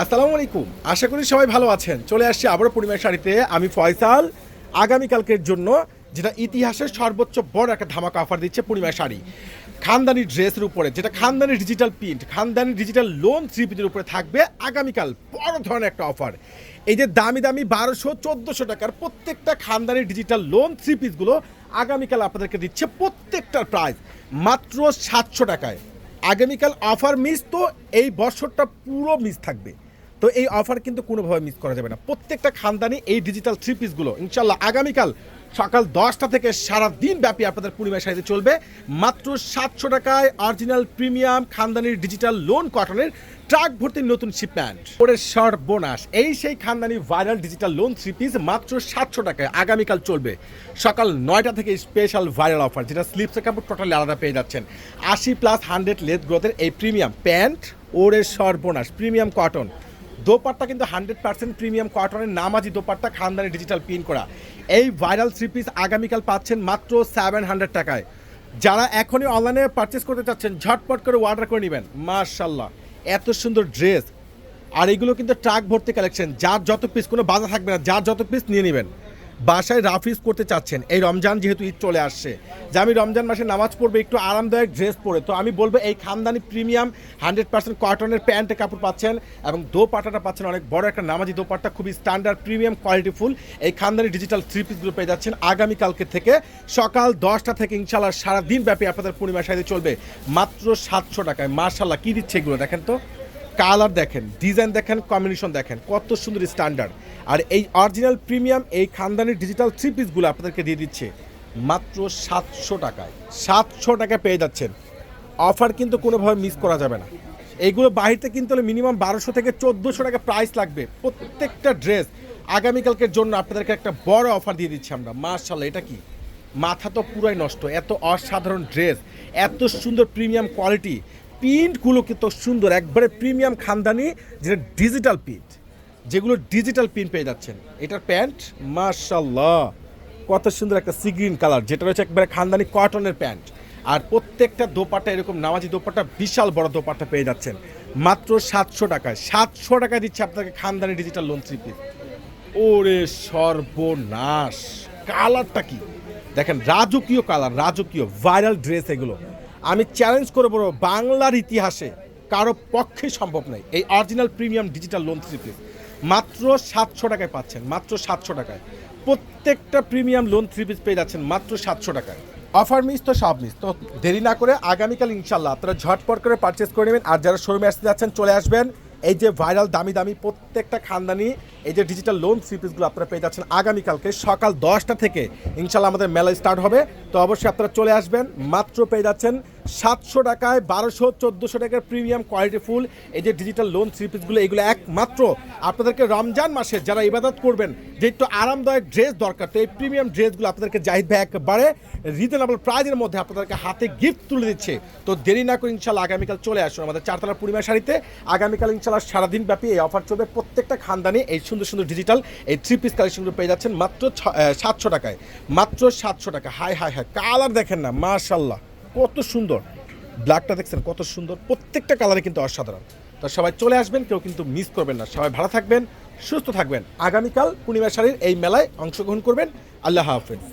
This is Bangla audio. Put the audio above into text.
আসসালামু আলাইকুম আশা করি সবাই ভালো আছেন। চলে আসছি আবারও পূর্ণিমার শাড়িতে। আমি ফয়সাল। আগামীকালকের জন্য যেটা ইতিহাসের সর্বোচ্চ বড় একটা ধামাকা অফার দিচ্ছে পূর্ণিমার শাড়ি। খানদানি ড্রেসের উপরে, যেটা খানদানি ডিজিটাল প্রিন্ট খানদানি ডিজিটাল লোন থ্রি পিসের উপরে থাকবে আগামীকাল। বড় ধরনের একটা অফার এই যে দামি দামি বারোশো, চোদ্দোশো টাকার প্রত্যেকটা খানদানি ডিজিটাল লোন থ্রি পিসগুলো আগামীকাল আপনাদেরকে দিচ্ছে প্রত্যেকটার প্রাইস মাত্র সাতশো টাকায়। আগামীকাল অফার মিস তো এই বছরটা পুরো মিস থাকবে। তো এই অফার কিন্তু কোনোভাবে মিস করা যাবে না। প্রত্যেকটা খানদানি এই ডিজিটাল থ্রি পিসগুলো ইনশাল্লাহ আগামীকাল সকাল দশটা থেকে সারা দিন ব্যাপী আপনাদের পূর্ণিমার সাথে চলবে। মাত্র সাতশো টাকায় অরিজিনাল প্রিমিয়াম খানদানির ডিজিটাল লোন কটনের ট্রাক ভর্তি নতুন শিপম্যান্ট ওরে শর্ট বোনাস এই সেই খানদানি viral digital lawn three piece মাত্র সাতশো টাকায় আগামীকাল চলবে। সকাল নয়টা থেকে স্পেশাল ভাইরাল অফার যেটা স্লিপসের কাপড় টোটালি আলাদা পেয়ে যাচ্ছেন। আশি প্লাস হান্ড্রেড লেথ গ্রোথের এই প্রিমিয়াম প্যান্ট ওরে short bonus premium cotton dupatta কিন্তু হান্ড্রেড পার্সেন্ট প্রিমিয়াম কটনের নামাজি দোপাট্টা খানদানি ডিজিটাল পিন করা। এই ভাইরাল থ্রি পিস আগামীকাল পাচ্ছেন মাত্র সেভেন হান্ড্রেড টাকায়। যারা এখনই অনলাইনে পারচেস করতে চাচ্ছেন, ঝটপট করে অর্ডার করে নেবেন। মার্শাল্লাহ এত সুন্দর ড্রেস আর এগুলো কিন্তু ট্রাক ভর্তি কালেকশন যার যত পিস কোনো বাজার থাকবে না, যার যত পিস নিয়ে নেবেন। বাসায় রাফিজ করতে চাচ্ছেন। এই রমজান যেহেতু ঈদ চলে আসছে। যে আমি রমজান মাসে নামাজ পড়ব, একটু আরামদায়ক ড্রেস পরে। তো আমি বলব, এই খানদানি প্রিমিয়াম হান্ড্রেড পার্সেন্ট কটনের প্যান্টে কাপড় পাচ্ছেন এবং দোপাট্টাটা পাচ্ছেন অনেক বড় একটা নামাজি দোপাট্টা, খুবই স্ট্যান্ডার্ড প্রিমিয়াম কোয়ালিটিফুল এই খানদানি ডিজিটাল থ্রি পিসগুলো পেয়ে যাচ্ছেন আগামীকালকে থেকে। সকাল দশটা থেকে ইনশাল্লাহ সারাদিন ব্যাপী আপনাদের পূর্ণিমার সাথে চলবে। মাত্র সাতশো টাকায়। মার্শাল্লাহ কী দিচ্ছে এগুলো দেখেন তো? কালার দেখেন, ডিজাইন দেখেন কম্বিনেশন দেখেন, কত সুন্দর স্ট্যান্ডার্ড আর এই অরিজিনাল প্রিমিয়াম এই খানদানি ডিজিটাল থ্রি পিসগুলো আপনাদেরকে দিয়ে দিচ্ছে, মাত্র সাতশো টাকায়। সাতশো টাকায় পেয়ে যাচ্ছেন। অফার কিন্তু কোনোভাবে মিস করা যাবে না। এইগুলো বাহিরতে কিনতে হলে মিনিমাম বারোশো থেকে চোদ্দোশো টাকা প্রাইস লাগবে প্রত্যেকটা ড্রেস আগামীকালকের জন্য আপনাদেরকে একটা বড় অফার দিয়ে দিচ্ছি আমরা। মার্শাল্লাহ এটা কি? মাথা তো পুরাই নষ্ট, এত অসাধারণ ড্রেস এত সুন্দর প্রিমিয়াম কোয়ালিটি প্রিন্টগুলো কিন্তু সুন্দর, একবারে প্রিমিয়াম খানদানি, যেটা ডিজিটাল প্রিন্ট যেগুলো ডিজিটাল প্রিন্ট পেয়ে যাচ্ছেন। এটার প্যান্ট মার্শাল্লাহ কত সুন্দর একটা সি গ্রিন কালার যেটা রয়েছে একবারে খানদানি কটনের প্যান্ট। আর প্রত্যেকটা দোপাট্টা এরকম নামাজি দোপাট্টা, বিশাল বড় দোপাট্টা পেয়ে যাচ্ছেন। মাত্র সাতশো টাকায় সাতশো টাকায় দিচ্ছে আপনাকে খানদানি ডিজিটাল লোন থ্রি পিস ওরে সর্বনাশ কালারটা কি? দেখেন, রাজকীয় কালার রাজকীয় ভাইরাল ড্রেস এগুলো। আমি চ্যালেঞ্জ করে বলব, বাংলার ইতিহাসে কারও পক্ষে সম্ভব নয়। এই original premium digital lawn three piece মাত্র সাতশো টাকায় পাচ্ছেন, মাত্র সাতশো টাকায়। প্রত্যেকটা প্রিমিয়াম লোন থ্রি পিস পেয়ে যাচ্ছেন মাত্র সাতশো টাকায়। অফার মিস তো সব মিস তো দেরি না করে আগামীকাল ইনশাল্লাহ আপনারা ঝটপট করে পারচেস করে নেবেন। আর যারা শোরুমে আসতে যাচ্ছেন, চলে আসবেন। এই যে ভাইরাল দামি দামি প্রত্যেকটা খানদানি, এই যে ডিজিটাল লোন সিপিসগুলো আপনারা পেয়ে যাচ্ছেন আগামীকালকে সকাল দশটা থেকে। ইনশাল্লাহ আমাদের মেলা স্টার্ট হবে। তো অবশ্যই আপনারা চলে আসবেন, মাত্র পেয়ে যাচ্ছেন সাতশো টাকায়, বারোশো, চোদ্দোশো টাকার প্রিমিয়াম কোয়ালিটি ফুল। এই যে ডিজিটাল লোন সিপিসগুলো এগুলো একমাত্র আপনাদেরকে রমজান মাসে যারা ইবাদত করবেন, যে একটু আরামদায়ক ড্রেস দরকার, তো এই প্রিমিয়াম ড্রেসগুলো আপনাদেরকে জাহিদ ভাই একবারে রিজনেবল প্রাইজের মধ্যে আপনাদেরকে হাতে গিফট তুলে দিচ্ছে। তো দেরি না করে ইনশাল্লাহ আগামীকাল চলে আসুন আমাদের চারতলা পূর্ণিমা শাড়িতে। আগামীকাল ইনশাল্লাহ সারাদিন ব্যাপী এই অফার চলবে প্রত্যেকটা খানদানি। এই সুন্দর সুন্দর ডিজিটাল এই থ্রি পিস কালেকশনগুলো পেয়ে যাচ্ছেন মাত্র সাতশো টাকায়। মাত্র সাতশো টাকা। হাই হাই হাই কালার দেখেন না মাশাল্লাহ কত সুন্দর। ব্ল্যাকটা দেখছেন, কত সুন্দর। প্রত্যেকটা কালারে কিন্তু অসাধারণ। তো সবাই চলে আসবেন, কেউ কিন্তু মিস করবেন না। সবাই ভালো থাকবেন, সুস্থ থাকবেন। আগামীকাল পূর্ণিমা শাড়ির এই মেলায় অংশগ্রহণ করবেন। আল্লাহ হাফেজ।